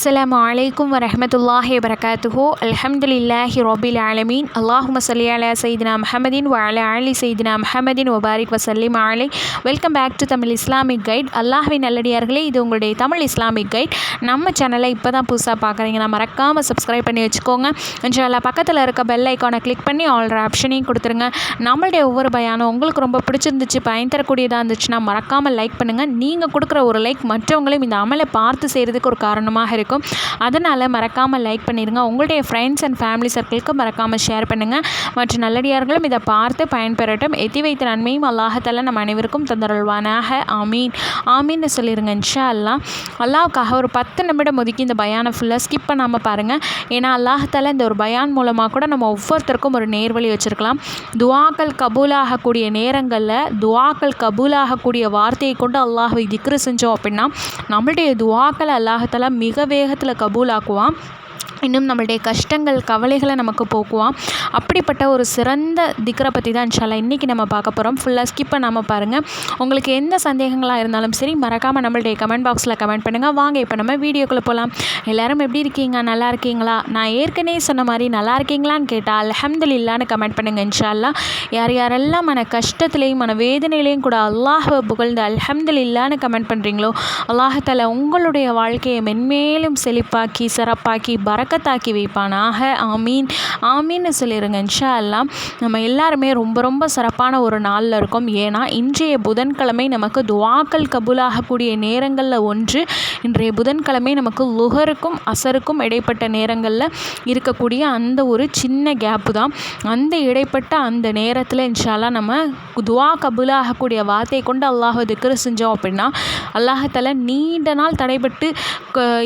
அஸ்லாம் வலைக்கம் வரமத்துல்லாஹி வரகாத்துஹோ அலமதுல்லாஹி ரொபில் ஆலமீன் அல்லாஹும் சல்லி அலா சைதினா மஹமதின் வ அலி சைதினா மஹமதின் ஒபாரிக் வசல்லிம் ஆலை welcome back to Tamil Islamic guide அல்லாஹின் நல்லடியார்களே இது உங்களுடைய தமிழ் இஸ்லாமிக் கைட் நம்ம சேனலை இப்போ தான் புதுசாக பார்க்குறீங்கன்னா மறக்காமல் சப்ஸ்கிரைப் பண்ணி வச்சுக்கோங்க. இன்ஷால்லா பக்கத்தில் இருக்க பெல் ஐக்கானை கிளிக் பண்ணி ஆல்ர ஆப்ஷனையும் கொடுத்துருங்க. நம்மளுடைய ஒவ்வொரு பயானம் உங்களுக்கு ரொம்ப பிடிச்சிருந்துச்சு பயன் தரக்கூடியதாக இருந்துச்சுன்னா மறக்காமல் லைக் பண்ணுங்கள் நீங்கள் கொடுக்குற ஒரு லைக் மற்றவங்களையும் இந்த அமலை பார்த்து செய்கிறதுக்கு ஒரு காரணமாக இருக்கும் அதனால் மறக்காமல் லைக் பண்ணிடுங்க உங்களுடைய ஃப்ரெண்ட்ஸ் அண்ட் ஃபேமிலி சர்க்கிளுக்கு மறக்காமல் ஷேர் பண்ணுங்கள் மற்ற நல்லடியார்களும் இதை பார்த்து பயன்பெறட்டும். எத்தி வைத்த நன்மையும் அல்லாஹத்தால நம்ம அனைவருக்கும் தந்தருள்வானாக. ஆமீன். ஆமீன்னு சொல்லிடுங்க இன்ஷா அல்லா அல்லாவுக்காக ஒரு பத்து நிமிடம் ஒதுக்கி இந்த பயானை ஃபுல்லாக ஸ்கிப் பண்ணாமல் பாருங்கள் ஏன்னா அல்லாஹத்தால இந்த ஒரு பயான் மூலமாக கூட நம்ம ஒவ்வொருத்தருக்கும் ஒரு நேர்வழி வச்சுருக்கலாம். துவாக்கள் கபூலாகக்கூடிய நேரங்களில் துவாக்கள் கபூலாகக்கூடிய வார்த்தையை கொண்டு அல்லாஹை திக்ரு செஞ்சோம் அப்படின்னா நம்மளுடைய துவாக்களை அல்லாஹத்தால மிக வேகத்தில் கபூலாக்குவான். இன்னும் நம்மளுடைய கஷ்டங்கள் கவலைகளை நமக்கு போக்குவான். அப்படிப்பட்ட ஒரு சிறந்த திக்கரை பற்றி தான் இன்ஷால்லா இன்றைக்கி நம்ம பார்க்க போகிறோம் ஃபுல்லாக ஸ்கிப் பண்ணாமல் பாருங்கள் உங்களுக்கு எந்த சந்தேகங்களாக இருந்தாலும் சரி மறக்காமல் நம்மளுடைய கமெண்ட் பாக்ஸில் கமெண்ட் பண்ணுங்கள் வாங்க இப்போ நம்ம வீடியோக்குள்ளே போகலாம் எல்லோரும் எப்படி இருக்கீங்க? நல்லா இருக்கீங்களா? நான் ஏற்கனவே சொன்ன மாதிரி நல்லா இருக்கீங்களான்னு கேட்டால் அலஹம்துல்லான்னு கமெண்ட் பண்ணுங்கள் இன்ஷால்லா யார் யாரெல்லாம் மன கஷ்டத்துலேயும் மன வேதனையிலையும் கூட அல்லாஹை புகழ்ந்து அலஹம்துல்லான்னு கமெண்ட் பண்ணுறீங்களோ அல்லாஹத்தால் உங்களுடைய வாழ்க்கையை மென்மேலும் செழிப்பாக்கி சிறப்பாக்கி பறக்க பறக்கத்தாக்கி வைப்பானாக ஆமீன். ஆமீன்னு சொல்லிடுங்க இன்ஷா எல்லாம் நம்ம எல்லாருமே ரொம்ப ரொம்ப சிறப்பான ஒரு நாளில் இருக்கோம். ஏன்னா இன்றைய புதன்கிழமை நமக்கு துவாக்கள் கபூலாகக்கூடிய நேரங்களில் ஒன்று. இன்றைய புதன்கிழமை நமக்கு லுகருக்கும் அசருக்கும் இடைப்பட்ட நேரங்களில் இருக்கக்கூடிய அந்த ஒரு சின்ன கேப்பு தான். அந்த இடைப்பட்ட அந்த நேரத்தில் இன்ஷால்லாம் நம்ம துவா கபுலாகக்கூடிய வார்த்தையை கொண்டு அல்லாஹ் திக்ரு செஞ்சோம் அப்படின்னா அல்லாஹத்தால நீண்ட நாள் தடைபட்டு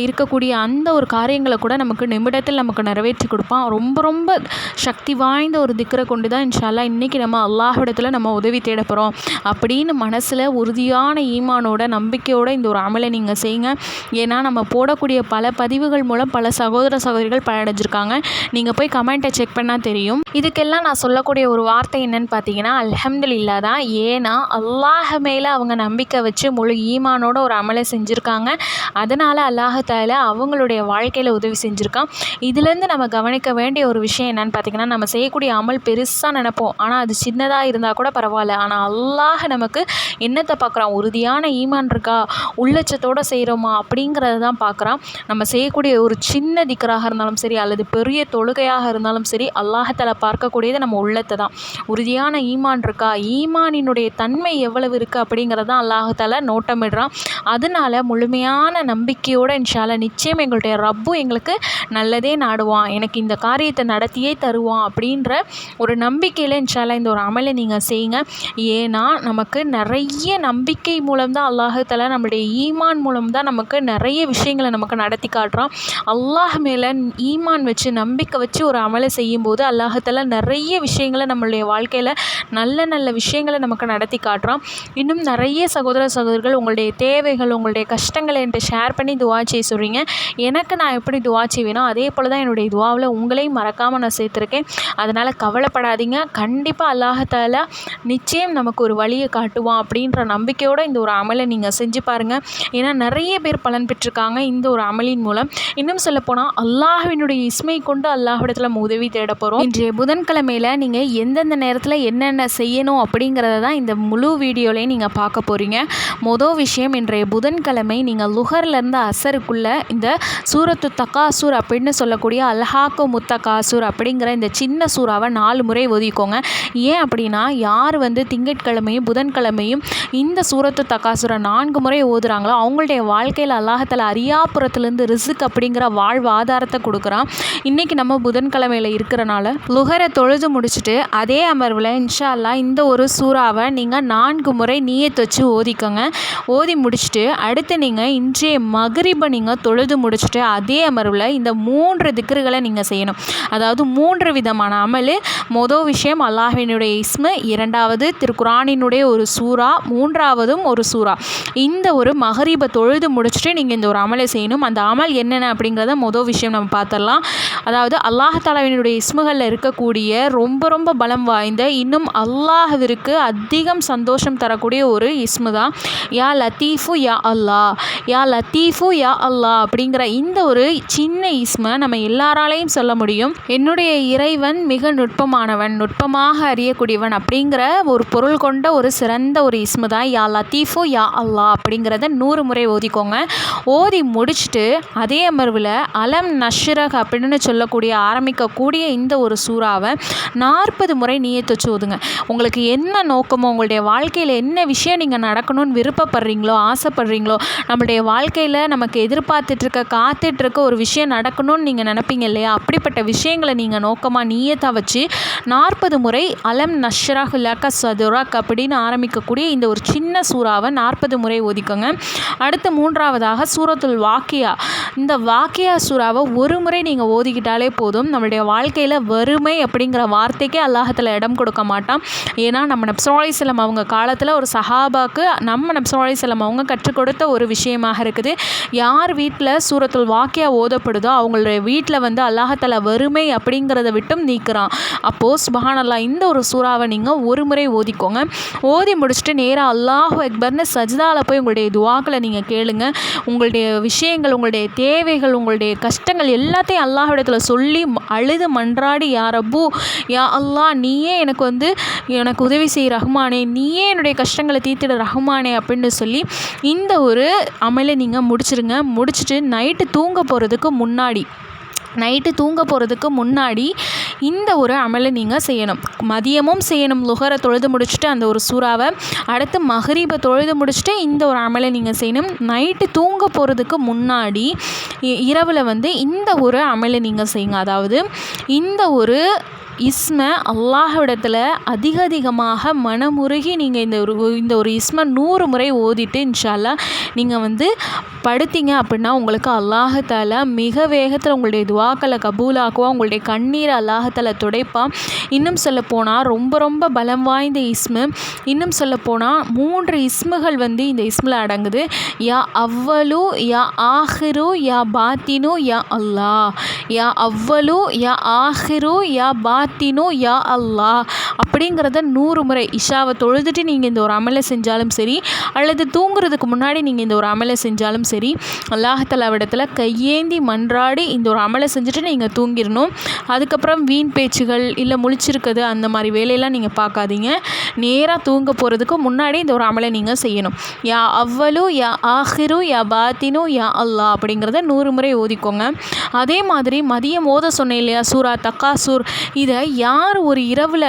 இருக்கக்கூடிய அந்த ஒரு காரியங்களை கூட நமக்கு நிமிடத்தில் நமக்கு நிறைவேற்றி கொடுப்பான். ரொம்ப ரொம்ப சக்தி வாய்ந்த ஒரு திக்கரை கொண்டு தான் இன்ஷால்லா இன்றைக்கி நம்ம அல்லாஹிடத்தில் நம்ம உதவி தேட போகிறோம் அப்படின்னு மனசில் உறுதியான ஈமானோட நம்பிக்கையோட இந்த ஒரு அமலை நீங்கள் செய்யுங்க. ஏன்னா நம்ம போடக்கூடிய பல பதிவுகள் மூலம் பல சகோதர சகோதரிகள் பயனடைஞ்சிருக்காங்க. நீங்கள் போய் கமெண்ட்டை செக் பண்ணால் தெரியும். இதுக்கெல்லாம் நான் சொல்லக்கூடிய ஒரு வார்த்தை என்னன்னு பார்த்தீங்கன்னா அல்ஹம்துலில்லா தான். ஏன்னா அல்லாஹ் மேலே அவங்க நம்பிக்கை வச்சு முழு ஈமானோட ஒரு அமலை செஞ்சுருக்காங்க. அதனால் அல்லாஹால அவங்களுடைய வாழ்க்கையில் உதவி செஞ்சுருக்கான். இதுலேருந்து நம்ம கவனிக்க வேண்டிய ஒரு விஷயம் என்னென்னு பார்த்திங்கன்னா நம்ம செய்யக்கூடிய அமல் பெருசாக நினப்போம். ஆனால் அது சின்னதாக இருந்தால் கூட பரவாயில்ல. ஆனால் அல்லாஹ் நமக்கு என்னத்தை பார்க்குறான் உறுதியான ஈமான் இருக்கா? உள்ளச்சத்தோடு செய்கிறோமா அப்படிங்கிறத தான் பார்க்குறான் நம்ம செய்யக்கூடிய ஒரு சின்ன திக்கராக இருந்தாலும் சரி அல்லது பெரிய தொழுகையாக இருந்தாலும் சரி அல்லாஹத்தில் பார்க்கக்கூடியது நம்ம உள்ளத்தை தான். உறுதியான ஈமான் இருக்கா? ஈமானினுடைய தன்மை எவ்வளவு இருக்குது அப்படிங்கிறத தான் அல்லாஹால நோட்டமிடுறான். அதனால முழுமையான நம்பிக்கையோடு இன்ஷால நிச்சயம் எங்களுடைய ரப்பும் எங்களுக்கு நல்லதே நாடுவான். எனக்கு இந்த காரியத்தை நடத்தியே தருவான் அப்படின்ற ஒரு நம்பிக்கையில் இன்ஷால்லா இந்த ஒரு அமலை நீங்கள் செய்யுங்க. ஏன்னா நமக்கு நிறைய நம்பிக்கை மூலம் தான் அல்லாஹால நம்மளுடைய ஈமான் மூலம் தான் நமக்கு நிறைய விஷயங்களை நமக்கு நடத்தி காட்டுறான். அல்லாஹ் மேலே ஈமான் வச்சு நம்பிக்கை வச்சு ஒரு அமலை செய்யும்போது அல்லாஹால நிறைய விஷயங்களை நம்மளுடைய வாழ்க்கையில் நல்ல நல்ல விஷயங்களை நமக்கு நடத்தி காட்டுறான். இன்னும் நிறைய சகோதர சகோதரிகள் உங்களுடைய தேவைகள் உங்களுடைய கஷ்டங்களை என்கிட்ட ஷேர் பண்ணி துவா செய்ய சொல்கிறீங்க எனக்கு நான் எப்படி துவா செய்வேனோ அதே போல் தான் என்னுடைய துவாவில் உங்களையும் மறக்காமல் நான் சேர்த்துருக்கேன். அதனால் கவலைப்படாதீங்க. கண்டிப்பாக அல்லாஹால நிச்சயம் நமக்கு ஒரு வழியை காட்டுவான் அப்படின்ற நம்பிக்கையோடு இந்த ஒரு அமலை நீங்கள் செஞ்சு பாருங்கள் ஏன்னா நிறைய பேர் பலன் பெற்றிருக்காங்க இந்த ஒரு அமலின் மூலம். இன்னும் சொல்லப்போனால் அல்லாஹினுடைய இஸ்மை கொண்டு அல்லாஹிடத்தில் நம்ம உதவி தேட போகிறோம் இன்றைய புதன்கிழமையில் நீங்கள் எந்தெந்த நேரத்தில் என்னென்ன செய்யணும் அப்படிங்கிறத தான் இந்த முழு வீடியோலையும் நீங்கள் பார்க்க போகிறீங்க மொதல் விஷயம் இன்றைய புதன்கிழமை நீங்கள் லுகர்லேருந்து அசருக்குள்ளே இந்த சூரத்து தக்காசூர் அப்படி அப்படின்னு சொல்லக்கூடிய அல்ஹாக்கு முத்தகாசூர் அப்படிங்கிற இந்த சின்ன சூறாவை நாலு முறை ஒதுக்கோங்க ஏன் அப்படின்னா யார் வந்து திங்கட்கிழமையும் புதன்கிழமையும் இந்த சூரத்து தக்காசுரை நான்கு முறை ஓதுறாங்களோ அவங்களுடைய வாழ்க்கையில் அல்லாஹத்தில் அரியாபுரத்துலேருந்து ரிசுக் அப்படிங்கிற வாழ்வு ஆதாரத்தை கொடுக்குறான். இன்றைக்கி நம்ம புதன்கிழமையில் இருக்கிறனால லுகரை தொழுது முடிச்சுட்டு அதே அமர்வில் இன்ஷா அல்லா இந்த ஒரு சூறாவை நீங்கள் நான்கு முறை நீயத்து வச்சு ஓதிக்கோங்க. ஓதி முடிச்சுட்டு அடுத்து நீங்கள் இன்றைய மகரிபை நீங்கள் தொழுது முடிச்சுட்டு அதே அமர்வில் இந்த மூன்று திக்ருகளை நீங்கள் செய்யணும். அதாவது மூன்று விதமான அமல். மொதல் விஷயம் அல்லாஹினுடைய இஸ்மு இரண்டாவது திருக்குரானினுடைய ஒரு சூறா மூன்றாவதும் ஒரு சூறா. இந்த ஒரு மகரீபை தொழுது முடிச்சுட்டு நீங்கள் இந்த ஒரு அமலை செய்யணும். அந்த அமல் என்னென்ன அப்படிங்கிறத மொதல் விஷயம் நம்ம பார்த்துடலாம் அதாவது அல்லாஹாலாவினுடைய இஸ்முகளில் இருக்கக்கூடிய ரொம்ப ரொம்ப பலம் வாய்ந்த இன்னும் அல்லாஹிற்கு அதிகம் சந்தோஷம் தரக்கூடிய ஒரு இஸ்மு தான். யா லத்தீஃபு யா அல்லாஹ். யா லத்தீஃபு யா அல்லாஹ் அப்படிங்கிற இந்த ஒரு சின்ன இஸ்மை நம்ம எல்லாராலையும் சொல்ல முடியும் என்னுடைய இறைவன் மிக நுட்பமானவன் நுட்பமாக அறியக்கூடியவன் அப்படிங்கிற ஒரு பொருள் கொண்ட ஒரு சிறந்த ஒரு இஸ்மு தான் யா லத்தீஃபு யா அல்லா அப்படிங்கிறத நூறு முறை ஓதிக்கோங்க. ஓதி முடிச்சுட்டு அதே அமர்வில் அலம் நஷ்ரக் அப்படின்னு சொல்லக்கூடிய ஆரம்பிக்கக்கூடிய இந்த ஒரு சூறாவை நாற்பது முறை நீயத்து ஓதுங்க. உங்களுக்கு என்ன நோக்கமோ உங்களுடைய வாழ்க்கையில் என்ன விஷயம் நீங்கள் நடக்கணும்னு விருப்பப்படுறீங்களோ ஆசைப்படுறீங்களோ நம்மளுடைய வாழ்க்கையில் நமக்கு எதிர்பார்த்துட்ருக்க காத்துட்ருக்க ஒரு விஷயம் நடக்க நடக்கணும்னு நீங்கள் நினைப்பீங்க இல்லையா? அப்படிப்பட்ட விஷயங்களை நீங்கள் நோக்கமாக நீயத்தாக வச்சு நாற்பது முறை அலம் நஷ்ரஹ் லக்க சதுராக் அப்படின்னு ஆரம்பிக்கக்கூடிய இந்த ஒரு சின்ன சூறாவை நாற்பது முறை ஒதுக்குங்க அடுத்து மூன்றாவதாக சூரத்துல் வாக்கியா. இந்த வாக்கியா சூறாவை ஒரு முறை நீங்கள் ஓதிக்கிட்டாலே போதும். நம்மளுடைய வாழ்க்கையில் வறுமை அப்படிங்கிற வார்த்தைக்கே அல்லாஹத்தில் இடம் கொடுக்க மாட்டான். ஏன்னா நம்ம நப்சோலிசலம் அவங்க காலத்தில் ஒரு சஹாபாக்கு நம்ம நப்சோலிசலம் அவங்க கற்றுக் கொடுத்த ஒரு விஷயமாக இருக்குது. யார் வீட்டில் சூரத்துல் வாக்கியா ஓதப்படுதோ அவங்களுடைய வீட்டில் வந்து அல்லாஹத்தில் வறுமை அப்படிங்கிறத விட்டும் நீக்கிறான். அப்போது சுபஹானல்லா இந்த ஒரு சூறாவை நீங்கள் ஒரு முறை ஓதிக்கோங்க. ஓதி முடிச்சுட்டு நேராக அல்லாஹு அக்பர்னு சஜிதாவில் போய் உங்களுடைய துவாக்களை நீங்கள் கேளுங்க. உங்களுடைய விஷயங்கள் உங்களுடைய தேவைகள் உங்களுடைய கஷ்டங்கள் எல்லாத்தையும் அல்லாஹிடத்தில் சொல்லி அழுது மன்றாடி யாரப்பு யா அல்லாஹ் நீயே எனக்கு வந்து எனக்கு உதவி செய் ரஹ்மானே நீயே என்னுடைய கஷ்டங்களை தீர்த்திட ரஹ்மானே அப்படின்னு சொல்லி இந்த ஒரு அமலை நீங்கள் முடிச்சிருங்க. முடிச்சுட்டு நைட்டு தூங்க போகிறதுக்கு முன்னாடி நைட்டு தூங்க போகிறதுக்கு முன்னாடி இந்த ஒரு அமலை நீங்கள் செய்யணும். மதியமும் செய்யணும். லுகரை தொழுது முடிச்சுட்டு அந்த ஒரு சூறாவை அடுத்து மகரீபை தொழுது முடிச்சுட்டு இந்த ஒரு அமலை நீங்கள் செய்யணும். நைட்டு தூங்க போகிறதுக்கு முன்னாடி இ- இரவில் வந்து இந்த ஒரு அமலை நீங்கள் செய்யுங்க. அதாவது இந்த ஒரு இஸ்மை அல்லாஹ்விடத்தில் அதிக அதிகமாக மனமுருகி நீங்கள் இந்த ஒரு இந்த ஒரு இஸ்மை நூறு முறை ஓதிட்டு இன்ஷால்லா நீங்கள் வந்து படுத்தீங்க அப்படின்னா உங்களுக்கு அல்லாஹத்தால் மிக வேகத்தில் உங்களுடைய துவாக்களை கபூலாக்குவா உங்களுடைய கண்ணீரை அல்லாஹால துடைப்பான் இன்னும் சொல்லப்போனால் ரொம்ப ரொம்ப பலம் வாய்ந்த இஸ்மு. இன்னும் சொல்லப்போனால் மூன்று இஸ்முகள் வந்து இந்த இஸ்மில் அடங்குது. யா அவ்வலு யா ஆஹிரு யா பாத்தினு யா அல்லாஹ். யா அவ்வலு யா ஆஹிரு யா பாத்தினு யா அல்லாஹ் அப்படிங்கிறத நூறு முறை இஷாவை தொழுதுட்டு நீங்கள் இந்த ஒரு அமலை செஞ்சாலும் சரி அல்லது தூங்குறதுக்கு முன்னாடி நீங்கள் இந்த ஒரு அமலை செஞ்சாலும் சரி அல்லாஹலாவிடத்தில் கையேந்தி மன்றாடி இந்த ஒரு அமலை செஞ்சுட்டு நீங்கள் தூங்கிடணும். அதுக்கப்புறம் வீண் பேச்சுகள் இல்லை முழிச்சிருக்குது அந்த மாதிரி வேலையெல்லாம் நீங்கள் பார்க்காதீங்க. நேராக தூங்க போகிறதுக்கு முன்னாடி இந்த ஒரு அமலை நீங்கள் செய்யணும். யா அவ்வளு யா ஆஹிரு யா பாத்தினு யா அல்லா அப்படிங்கிறத நூறு முறை ஓதிக்கோங்க. அதே மாதிரி மதியம் ஓத சொன்னேன் இல்லையா சூரா தக்காசூர். இதை யார் ஒரு இரவில்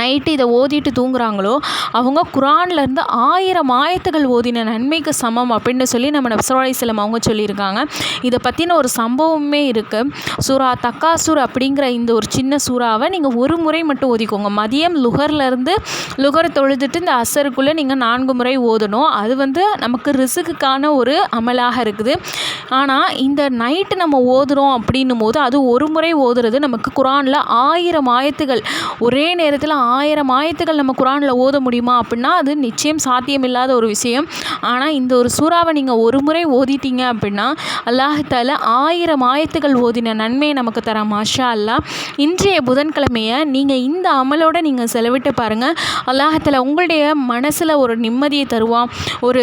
நைட்டு இதை ஓதிட்டு தூங்குறாங்களோ அவங்க குரான்லேருந்து ஆயிரம் ஆயத்துகள் ஓதின நன்மைக்கு சமம் அப்படின்னு சொல்லி நம்ம நப்சரோலிஸ்லம் அவங்க சொல்லியிருக்காங்க. இதை பற்றின ஒரு சம்பவமே இருக்குது சூரா தக்காசூர் அப்படிங்கிற இந்த ஒரு சின்ன சூறாவை நீங்கள் ஒரு முறை மட்டும் ஓதிக்கோங்க. மதியம் லுகர்லேருந்து லுகர் தொழுதுட்டு இந்த அசருக்குள்ளே நீங்கள் நான்கு முறை ஓதணும். அது வந்து நமக்கு ரிசுக்குக்கான ஒரு அமலாக இருக்குது. ஆனால் இந்த நைட்டு நம்ம ஓதுறோம் அப்படின்னும் போது அது ஒரு முறை ஓதுறது நமக்கு குரானில் ஆயிரம் ஆயத்துகள் ஒரே நேரத்தில் ஆயிரம் ஆயத்துக்கள் நம்ம குரானில் ஓத முடியுமா அப்படின்னா அது நிச்சயம் சாத்தியமில்லாத ஒரு விஷயம். ஆனால் இந்த ஒரு சூறாவை நீங்கள் ஒரு முறை ஓதிட்டீங்க அப்படின்னா அல்லாஹால ஆயிரம் ஆயத்துக்கள் ஓதின நன்மையை நமக்கு தர மாஷா அல்லாஹ் இன்றைய புதன்கிழமையை நீங்கள் இந்த அமலோடு நீங்கள் செலவிட்டு பாருங்கள் அல்லாஹத்தில் உங்களுடைய மனசில் ஒரு நிம்மதியை தருவான். ஒரு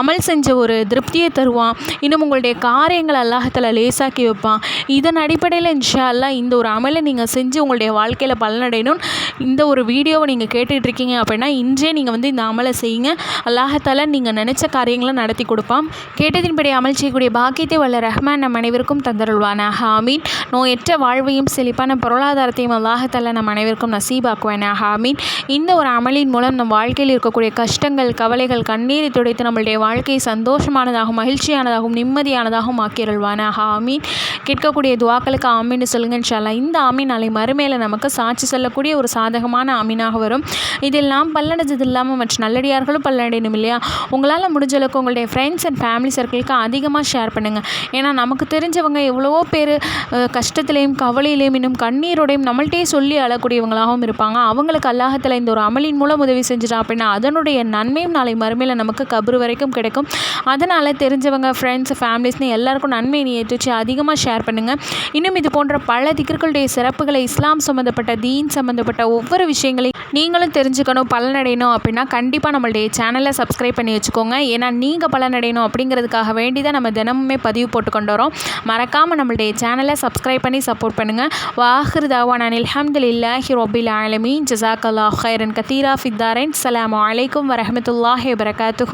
அமல் செஞ்ச ஒரு திருப்தியை தருவான். இன்னும் உங்களுடைய காரியங்களை அல்லாஹத்தில் லேசாக்கி வைப்பான். இதன் அடிப்படையில் இன்ஷா அல்லாஹ் இந்த ஒரு அமலை நீங்கள் செஞ்சு உங்களுடைய வாழ்க்கையில் பலனடையணும். இந்த ஒரு ஒரு வீடியோவை நீங்கள் கேட்டுட்டு இருக்கீங்க அப்படின்னா இன்றே நீங்கள் வந்து இந்த அமலை செய்யுங்க. அல்லாஹத்தால நீங்கள் நினச்ச காரியங்களை நடத்தி கொடுப்பான். கேட்டதின்படி அமல் செய்யக்கூடிய பாக்கியத்தை வல்ல ரஹ்மான் நம் அனைவருக்கும் தந்தருள்வானாக. ஹாமீன் நோயற்ற வாழ்வையும் செழிப்பான பொருளாதாரத்தையும் அல்லாஹத்தால நம் அனைவருக்கும் நசீபாக்குவானாக. ஹாமீன் இந்த ஒரு அமலின் மூலம் நம் வாழ்க்கையில் இருக்கக்கூடிய கஷ்டங்கள் கவலைகள் கண்ணீரை துடைத்து நம்மளுடைய வாழ்க்கையை சந்தோஷமானதாகவும் மகிழ்ச்சியானதாகவும் நிம்மதியானதாகவும் ஆக்கியருள்வானாக. ஆமீன். கேட்கக்கூடிய துவாக்களுக்கு ஆமீன்னு சொல்லுங்க இன்ஷால்லா இந்த ஆமீன் நாளை மறுமையில் நமக்கு சாட்சி சொல்லக்கூடிய ஒரு சாதகமான சாதகமான அமீனாக வரும். இதெல்லாம் பல்லடைஞ்சது இல்லாமல் மற்ற நல்லடியார்களும் பல்லடையணும் இல்லையா? உங்களால் முடிஞ்சளவுக்கு உங்களுடைய ஃப்ரெண்ட்ஸ் அண்ட் ஃபேமிலி சர்க்கிளுக்கு அதிகமாக ஷேர் பண்ணுங்கள் ஏன்னா நமக்கு தெரிஞ்சவங்க எவ்வளவோ பேர் கஷ்டத்துலேயும் கவலையிலையும் இன்னும் கண்ணீரோடையும் நம்மள்ட்டே சொல்லி அழக்கூடியவங்களாகவும் இருப்பாங்க. அவங்களுக்கு அல்லாஹத்தில் இந்த ஒரு அமலின் மூலம் உதவி செஞ்சுட்டா அப்படின்னா அதனுடைய நன்மையும் நாளை மறுமையில் நமக்கு கபரு வரைக்கும் கிடைக்கும். அதனால் தெரிஞ்சவங்க ஃப்ரெண்ட்ஸ் ஃபேமிலிஸ்னு எல்லாருக்கும் நன்மை நீ ஏற்றுச்சு. அதிகமாக ஷேர் பண்ணுங்கள் இன்னும் இது போன்ற பல திக்கர்களுடைய சிறப்புகளை இஸ்லாம் சம்மந்தப்பட்ட தீன் சம்மந்தப்பட்ட ஒவ்வொரு விஷயங்களை நீங்களும் தெரிஞ்சுக்கணும் பலனடையணும் அப்படின்னா கண்டிப்பாக நம்மளுடைய சேனலை சப்ஸ்கிரைப் பண்ணி வச்சுக்கோங்க. ஏன்னா நீங்கள் பலனடையணும் அப்படிங்கிறதுக்காக வேண்டி தான் நம்ம தினமுமே பதிவு போட்டு கொண்டு வரோம். மறக்காமல் நம்மளுடைய சேனலை சப்ஸ்கிரைப் பண்ணி சப்போர்ட் பண்ணுங்கள் வாஹிர் தாவான் அல்ஹம்துலில்லாஹி ரொபில் ஆலமீன். ஜசாக் அல்லாஹ் ஹைரன் கத்தீரா ஃபித்தாரன் சலாம் அலைக்கும் வரமத்துல்லாஹி வரகாத்து